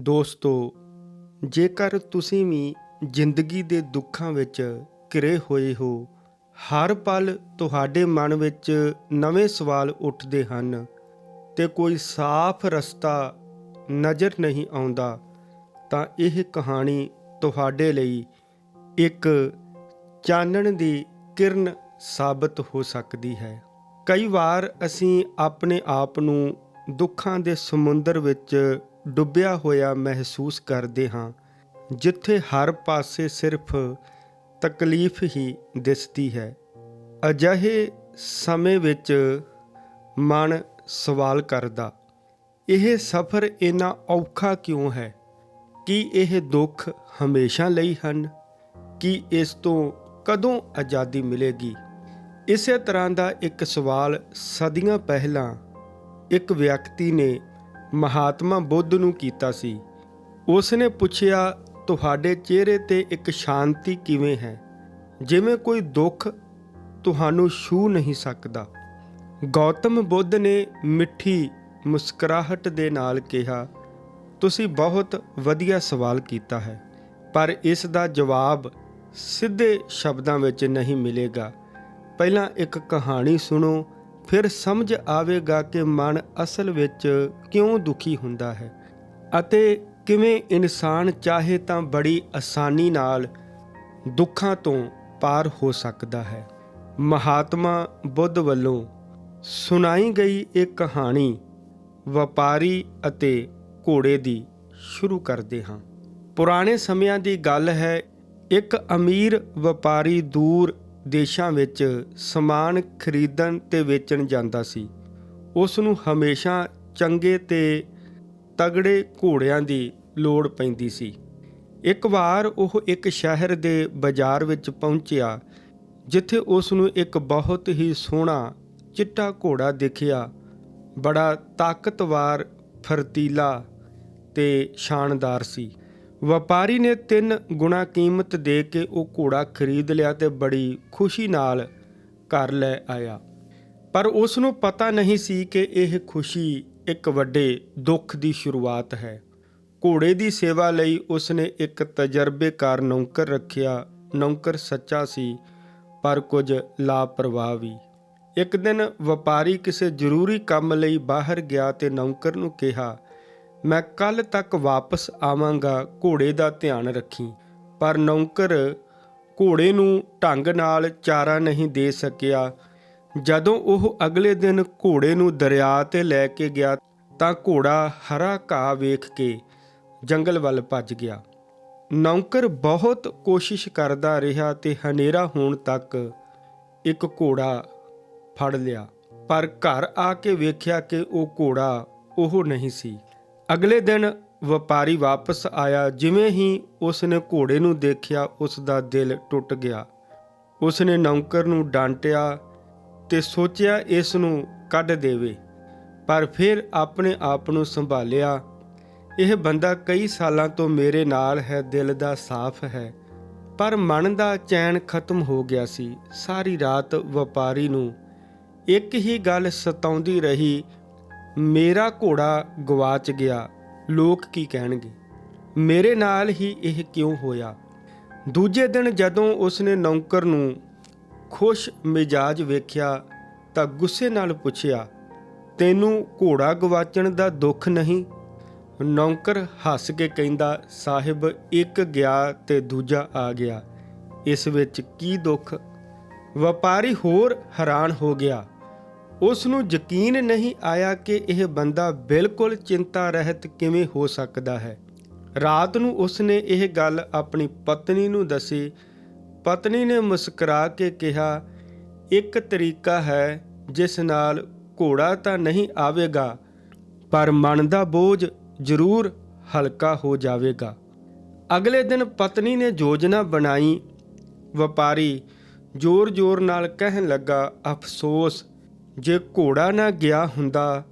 ਦੋਸਤੋ, ਜੇਕਰ ਤੁਸੀਂ ਵੀ ਜ਼ਿੰਦਗੀ ਦੇ ਦੁੱਖਾਂ ਵਿੱਚ ਘਿਰੇ ਹੋਏ ਹੋ, ਹਰ ਪਲ ਤੁਹਾਡੇ ਮਨ ਵਿੱਚ ਨਵੇਂ ਸਵਾਲ ਉੱਠਦੇ ਹਨ ਤੇ ਕੋਈ ਸਾਫ਼ ਰਸਤਾ ਨਜ਼ਰ ਨਹੀਂ ਆਉਂਦਾ, ਤਾਂ ਇਹ ਕਹਾਣੀ ਤੁਹਾਡੇ ਲਈ ਇੱਕ ਚਾਨਣ ਦੀ ਕਿਰਨ ਸਾਬਤ ਹੋ ਸਕਦੀ ਹੈ। ਕਈ ਵਾਰ ਅਸੀਂ ਆਪਣੇ ਆਪ ਨੂੰ ਦੁੱਖਾਂ ਦੇ ਸਮੁੰਦਰ ਵਿੱਚ ਡੁੱਬਿਆ ਹੋਇਆ ਮਹਿਸੂਸ ਕਰਦੇ ਹਾਂ, ਜਿੱਥੇ ਹਰ ਪਾਸੇ ਸਿਰਫ ਤਕਲੀਫ ਹੀ ਦਿਸਦੀ ਹੈ। ਅਜਿਹੇ ਸਮੇਂ ਵਿੱਚ ਮਨ ਸਵਾਲ ਕਰਦਾ, ਇਹ ਸਫ਼ਰ ਇੰਨਾ ਔਖਾ ਕਿਉਂ ਹੈ? ਕੀ ਇਹ ਦੁੱਖ ਹਮੇਸ਼ਾ ਲਈ ਹਨ? ਕੀ ਇਸ ਤੋਂ ਕਦੋਂ ਆਜ਼ਾਦੀ ਮਿਲੇਗੀ? ਇਸੇ ਤਰ੍ਹਾਂ ਦਾ ਇੱਕ ਸਵਾਲ ਸਦੀਆਂ ਪਹਿਲਾਂ ਇੱਕ ਵਿਅਕਤੀ ਨੇ ਮਹਾਤਮਾ ਬੁੱਧ ਨੂੰ ਕੀਤਾ ਸੀ। ਉਸ ਨੇ ਪੁੱਛਿਆ, ਤੁਹਾਡੇ ਚਿਹਰੇ ਤੇ ਇੱਕ ਸ਼ਾਂਤੀ ਕਿਵੇਂ ਹੈ? ਜਿਵੇਂ ਕੋਈ ਦੁੱਖ ਤੁਹਾਨੂੰ ਛੂ ਨਹੀਂ ਸਕਦਾ। ਗੌਤਮ ਬੁੱਧ ਨੇ ਮਿੱਠੀ ਮੁਸਕਰਾਹਟ ਦੇ ਨਾਲ ਕਿਹਾ, ਤੁਸੀਂ ਬਹੁਤ ਵਧੀਆ ਸਵਾਲ ਕੀਤਾ ਹੈ, ਪਰ ਇਸ ਦਾ ਜਵਾਬ ਸਿੱਧੇ ਸ਼ਬਦਾਂ ਵਿੱਚ ਨਹੀਂ ਮਿਲੇਗਾ। ਪਹਿਲਾਂ ਇੱਕ ਕਹਾਣੀ ਸੁਣੋ ਫਿਰ ਸਮਝ ਆਵੇਗਾ ਕਿ ਮਨ ਅਸਲ ਵਿੱਚ ਕਿਉਂ ਦੁਖੀ ਹੁੰਦਾ ਹੈ ਅਤੇ ਕਿਵੇਂ ਇਨਸਾਨ ਚਾਹੇ ਤਾਂ ਬੜੀ ਆਸਾਨੀ ਨਾਲ ਦੁੱਖਾਂ ਤੋਂ ਪਾਰ ਹੋ ਸਕਦਾ ਹੈ। ਮਹਾਤਮਾ ਬੁੱਧ ਵੱਲੋਂ ਸੁਣਾਈ ਗਈ ਇਹ ਕਹਾਣੀ ਵਪਾਰੀ ਅਤੇ ਘੋੜੇ ਦੀ ਸ਼ੁਰੂ ਕਰਦੇ ਹਾਂ। ਪੁਰਾਣੇ ਸਮਿਆਂ ਦੀ ਗੱਲ ਹੈ, ਇੱਕ ਅਮੀਰ ਵਪਾਰੀ ਦੂਰ ਦੇਸ਼ਾਂ ਵਿੱਚ ਸਮਾਨ ਖਰੀਦਣ ਤੇ ਵੇਚਣ ਜਾਂਦਾ ਸੀ। ਉਸ ਨੂੰ ਹਮੇਸ਼ਾ ਚੰਗੇ ਤੇ ਤਗੜੇ ਘੋੜਿਆਂ ਦੀ ਲੋੜ ਪੈਂਦੀ ਸੀ। ਇੱਕ ਵਾਰ ਉਹ ਇੱਕ ਸ਼ਹਿਰ ਦੇ ਬਾਜ਼ਾਰ ਵਿੱਚ ਪਹੁੰਚਿਆ, ਜਿੱਥੇ ਉਸ ਨੂੰ ਇੱਕ ਬਹੁਤ ਹੀ ਸੋਹਣਾ ਚਿੱਟਾ ਘੋੜਾ ਦਿਖਿਆ। ਬੜਾ ਤਾਕਤਵਾਰ, ਫਰਤੀਲਾ ਤੇ ਸ਼ਾਨਦਾਰ ਸੀ। ਵਪਾਰੀ ਨੇ ਤਿੰਨ ਗੁਣਾ ਕੀਮਤ ਦੇ ਕੇ ਉਹ ਘੋੜਾ ਖਰੀਦ ਲਿਆ ਤੇ ਬੜੀ ਖੁਸ਼ੀ ਨਾਲ ਘਰ ਲੈ ਆਇਆ। ਪਰ ਉਸ ਨੂੰ ਪਤਾ ਨਹੀਂ ਸੀ ਕਿ ਇਹ ਖੁਸ਼ੀ ਇੱਕ ਵੱਡੇ ਦੁੱਖ ਦੀ ਸ਼ੁਰੂਆਤ ਹੈ। ਘੋੜੇ ਦੀ ਸੇਵਾ ਲਈ ਉਸ ਨੇ ਇੱਕ ਤਜਰਬੇਕਾਰ ਨੌਕਰ ਰੱਖਿਆ। ਨੌਕਰ ਸੱਚਾ ਸੀ, ਪਰ ਕੁਝ ਲਾਪਰਵਾਹ ਵੀ। ਇੱਕ ਦਿਨ ਵਪਾਰੀ ਕਿਸੇ ਜ਼ਰੂਰੀ ਕੰਮ ਲਈ ਬਾਹਰ ਗਿਆ ਤੇ ਨੌਕਰ ਨੂੰ ਕਿਹਾ ਮੈਂ ਕੱਲ ਤੱਕ ਵਾਪਸ ਆਵਾਂਗਾ ਘੋੜੇ ਦਾ ਧਿਆਨ ਰੱਖੀ, ਪਰ ਨੌਕਰ ਘੋੜੇ ਨੂੰ ਢੰਗ ਨਾਲ ਚਾਰਾ ਨਹੀਂ ਦੇ ਸਕਿਆ। ਜਦੋਂ ਉਹ ਅਗਲੇ ਦਿਨ ਘੋੜੇ ਨੂੰ ਦਰਿਆ ਤੇ ਲੈ ਕੇ ਗਿਆ, ਤਾਂ ਘੋੜਾ ਹਰਾ ਘਾਹ ਵੇਖ ਕੇ ਜੰਗਲ ਵੱਲ ਭੱਜ ਗਿਆ। ਨੌਕਰ ਬਹੁਤ ਕੋਸ਼ਿਸ਼ ਕਰਦਾ ਰਿਹਾ ਤੇ ਹਨੇਰਾ ਹੋਣ ਤੱਕ ਇੱਕ ਘੋੜਾ ਫੜ ਲਿਆ, ਪਰ ਘਰ ਆ ਕੇ ਵੇਖਿਆ ਕਿ ਉਹ ਘੋੜਾ ਉਹ ਨਹੀਂ ਸੀ। ਅਗਲੇ ਦਿਨ ਵਪਾਰੀ ਵਾਪਸ ਆਇਆ, ਜਿਵੇਂ ਹੀ ਉਸ ਨੇ ਘੋੜੇ ਨੂੰ ਦੇਖਿਆ ਉਸ ਦਾ ਦਿਲ ਟੁੱਟ ਗਿਆ। ਉਸ ਨੇ ਨੌਕਰ ਨੂੰ ਡਾਂਟਿਆ ਤੇ ਸੋਚਿਆ ਇਸ ਨੂੰ ਕੱਢ ਦੇਵੇ, ਪਰ ਫਿਰ ਆਪਣੇ ਆਪ ਨੂੰ ਸੰਭਾਲਿਆ। ਇਹ ਬੰਦਾ ਕਈ ਸਾਲਾਂ ਤੋਂ ਮੇਰੇ ਨਾਲ ਹੈ, ਦਿਲ ਦਾ ਸਾਫ਼ ਹੈ, ਪਰ ਮਨ ਦਾ ਚੈਨ ਖਤਮ ਹੋ ਗਿਆ ਸੀ। ਸਾਰੀ ਰਾਤ ਵਪਾਰੀ ਨੂੰ ਇੱਕ ਹੀ ਗੱਲ ਸਤਾਉਂਦੀ ਰਹੀ ਮੇਰਾ ਘੋੜਾ ਗਵਾਚ ਗਿਆ, ਲੋਕ ਕੀ ਕਹਿਣਗੇ? ਮੇਰੇ ਨਾਲ ਹੀ ਇਹ ਕਿਉਂ ਹੋਇਆ? ਦੂਜੇ ਦਿਨ ਜਦੋਂ ਉਸਨੇ ਨੌਕਰ ਨੂੰ ਖੁਸ਼ ਮਿਜਾਜ ਵੇਖਿਆ ਤਾਂ ਗੁੱਸੇ ਨਾਲ ਪੁੱਛਿਆ, ਤੈਨੂੰ ਘੋੜਾ ਗਵਾਚਣ ਦਾ ਦੁੱਖ ਨਹੀਂ? ਨੌਕਰ ਹੱਸ ਕੇ ਕਹਿੰਦਾ, ਸਾਹਿਬ, ਇੱਕ ਗਿਆ ਤੇ ਦੂਜਾ ਆ ਗਿਆ। ਇਸ ਵਿੱਚ ਕੀ ਦੁੱਖ? ਵਪਾਰੀ ਹੋਰ ਹੈਰਾਨ ਹੋ ਗਿਆ। ਉਸ ਨੂੰ ਯਕੀਨ ਨਹੀਂ ਆਇਆ ਕਿ ਇਹ ਬੰਦਾ ਬਿਲਕੁਲ ਚਿੰਤਾ ਰਹਿਤ ਕਿਵੇਂ ਹੋ ਸਕਦਾ ਹੈ। ਰਾਤ ਨੂੰ ਉਸ ਨੇ ਇਹ ਗੱਲ ਆਪਣੀ ਪਤਨੀ ਨੂੰ ਦੱਸੀ। ਪਤਨੀ ਨੇ ਮੁਸਕਰਾ ਕੇ ਕਿਹਾ, ਇੱਕ ਤਰੀਕਾ ਹੈ, ਜਿਸ ਨਾਲ ਘੋੜਾ ਤਾਂ ਨਹੀਂ ਆਵੇਗਾ, ਪਰ ਮਨ ਦਾ ਬੋਝ ਜ਼ਰੂਰ ਹਲਕਾ ਹੋ ਜਾਵੇਗਾ। ਅਗਲੇ ਦਿਨ ਪਤਨੀ ਨੇ ਯੋਜਨਾ ਬਣਾਈ। ਵਪਾਰੀ ਜ਼ੋਰ-ਜ਼ੋਰ ਨਾਲ ਕਹਿਣ ਲੱਗਾ, ਅਫਸੋਸ ਜੇ ਘੋੜਾ ਨਾ ਗਿਆ ਹੁੰਦਾ,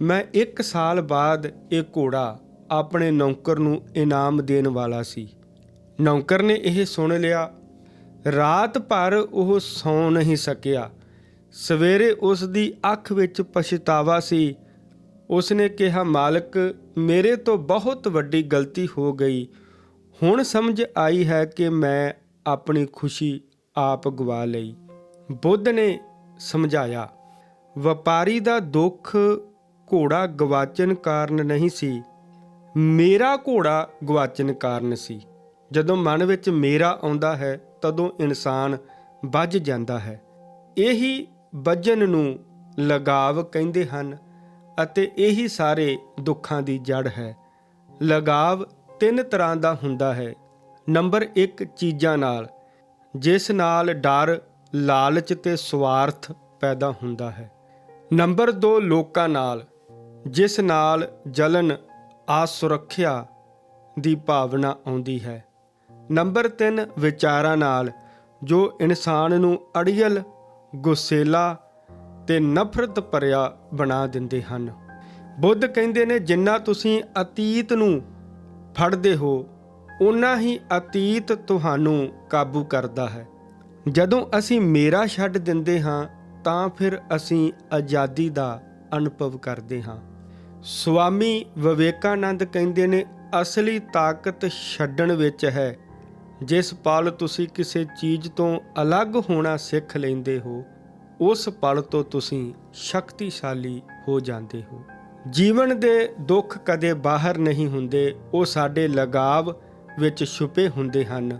ਮੈਂ 1 ਸਾਲ ਬਾਅਦ ਇਹ ਘੋੜਾ ਆਪਣੇ ਨੌਕਰ ਨੂੰ ਇਨਾਮ ਦੇਣ ਵਾਲਾ ਸੀ। ਨੌਕਰ ਨੇ ਇਹ ਸੁਣ ਲਿਆ। ਰਾਤ ਭਰ ਉਹ ਸੌ ਨਹੀਂ ਸਕਿਆ। ਸਵੇਰੇ ਉਸ ਦੀ ਅੱਖ ਵਿੱਚ ਪਛਤਾਵਾ ਸੀ। ਉਸਨੇ ਕਿਹਾ, ਮਾਲਕ, ਮੇਰੇ ਤੋਂ ਬਹੁਤ ਵੱਡੀ ਗਲਤੀ ਹੋ ਗਈ। ਹੁਣ ਸਮਝ ਆਈ ਹੈ ਕਿ ਮੈਂ ਆਪਣੀ ਖੁਸ਼ੀ ਆਪ ਗਵਾ ਲਈ। ਬੁੱਧ ਨੇ ਸਮਝਾਇਆ ਵਪਾਰੀ ਦਾ ਦੁੱਖ ਘੋੜਾ ਗਵਾਚਣ ਕਾਰਨ ਨਹੀਂ ਸੀ। ਮੇਰਾ ਘੋੜਾ ਗਵਾਚਣ ਕਾਰਨ ਸੀ। ਜਦੋਂ ਮਨ ਵਿੱਚ ਮੇਰਾ ਆਉਂਦਾ ਹੈ, ਤਦੋਂ ਇਨਸਾਨ ਵੱਜ ਜਾਂਦਾ ਹੈ। ਇਹੀ ਵੱਜਣ ਨੂੰ ਲਗਾਵ ਕਹਿੰਦੇ ਹਨ ਅਤੇ ਇਹੀ ਸਾਰੇ ਦੁੱਖਾਂ ਦੀ ਜੜ ਹੈ। ਲਗਾਵ ਤਿੰਨ ਤਰ੍ਹਾਂ ਦਾ ਹੁੰਦਾ ਹੈ। ਨੰਬਰ 1 ਚੀਜ਼ਾਂ ਨਾਲ, ਜਿਸ ਨਾਲ ਡਰ, ਲਾਲਚ ਤੇ ਸਵਾਰਥ ਪੈਦਾ ਹੁੰਦਾ ਹੈ। ਨੰਬਰ 2 ਲੋਕਾਂ ਨਾਲ, ਜਿਸ ਨਾਲ ਜਲਨ ਅਸੁਰੱਖਿਆ ਦੀ ਭਾਵਨਾ ਆਉਂਦੀ ਹੈ। ਨੰਬਰ 3 ਵਿਚਾਰਾਂ ਨਾਲ, ਜੋ ਇਨਸਾਨ ਨੂੰ ਅੜੀਅਲ ਗੁਸੇਲਾ ਤੇ ਨਫ਼ਰਤ ਭਰਿਆ ਬਣਾ ਦਿੰਦੇ ਹਨ। ਬੁੱਧ ਕਹਿੰਦੇ ਨੇ, ਜਿੰਨਾ ਤੁਸੀਂ ਅਤੀਤ ਨੂੰ ਫੜਦੇ ਹੋ ਉਨਾ ਹੀ ਅਤੀਤ ਤੁਹਾਨੂੰ ਕਾਬੂ ਕਰਦਾ ਹੈ। ਜਦੋਂ ਅਸੀਂ ਮੇਰਾ ਛੱਡ ਦਿੰਦੇ ਹਾਂ ਤਾਂ ਫਿਰ ਅਸੀਂ ਆਜ਼ਾਦੀ ਦਾ ਅਨੁਭਵ ਕਰਦੇ ਹਾਂ। ਸਵਾਮੀ ਵਿਵੇਕਾਨੰਦ ਕਹਿੰਦੇ ਨੇ, ਅਸਲੀ ਤਾਕਤ ਛੱਡਣ ਵਿੱਚ ਹੈ। ਜਿਸ ਪਲ ਤੁਸੀਂ ਕਿਸੇ ਚੀਜ਼ ਤੋਂ ਅਲੱਗ ਹੋਣਾ ਸਿੱਖ ਲੈਂਦੇ ਹੋ, ਉਸ ਪਲ ਤੋਂ ਤੁਸੀਂ ਸ਼ਕਤੀਸ਼ਾਲੀ ਹੋ ਜਾਂਦੇ ਹੋ। ਜੀਵਨ ਦੇ ਦੁੱਖ ਕਦੇ ਬਾਹਰ ਨਹੀਂ ਹੁੰਦੇ, ਉਹ ਸਾਡੇ ਲਗਾਵ ਵਿੱਚ ਛੁਪੇ ਹੁੰਦੇ ਹਨ।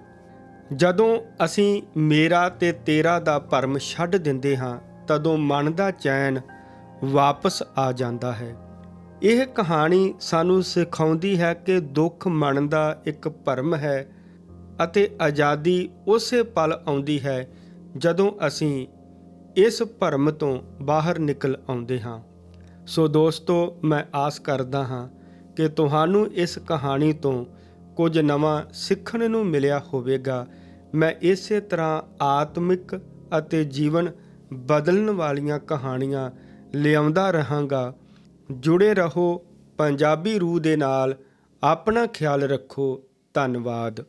ਜਦੋਂ ਅਸੀਂ ਮੇਰਾ ਤੇ ਤੇਰਾ ਦਾ ਭਰਮ ਛੱਡ ਦਿੰਦੇ ਹਾਂ ਤਦੋਂ ਮਨ ਦਾ ਚੈਨ ਵਾਪਸ ਆ ਜਾਂਦਾ ਹੈ। ਇਹ ਕਹਾਣੀ ਸਾਨੂੰ ਸਿਖਾਉਂਦੀ ਹੈ ਕਿ ਦੁੱਖ ਮਨ ਦਾ ਇੱਕ ਭਰਮ ਹੈ ਅਤੇ ਆਜ਼ਾਦੀ ਉਸੇ ਪਲ ਆਉਂਦੀ ਹੈ ਜਦੋਂ ਅਸੀਂ ਇਸ ਭਰਮ ਤੋਂ ਬਾਹਰ ਨਿਕਲ ਆਉਂਦੇ ਹਾਂ। ਸੋ ਦੋਸਤੋ, ਮੈਂ ਆਸ ਕਰਦਾ ਹਾਂ ਕਿ ਤੁਹਾਨੂੰ ਇਸ ਕਹਾਣੀ ਤੋਂ ਕੁਝ ਨਵਾਂ ਸਿੱਖਣ ਨੂੰ ਮਿਲਿਆ ਹੋਵੇਗਾ। ਮੈਂ ਇਸੇ ਤਰ੍ਹਾਂ ਆਤਮਿਕ ਅਤੇ ਜੀਵਨ ਬਦਲਣ ਵਾਲੀਆਂ ਕਹਾਣੀਆਂ ਲਿਆਉਂਦਾ ਰਹਾਂਗਾ। ਜੁੜੇ ਰਹੋ ਪੰਜਾਬੀ ਰੂਹ ਦੇ ਨਾਲ। ਆਪਣਾ ਖਿਆਲ ਰੱਖੋ। ਧੰਨਵਾਦ।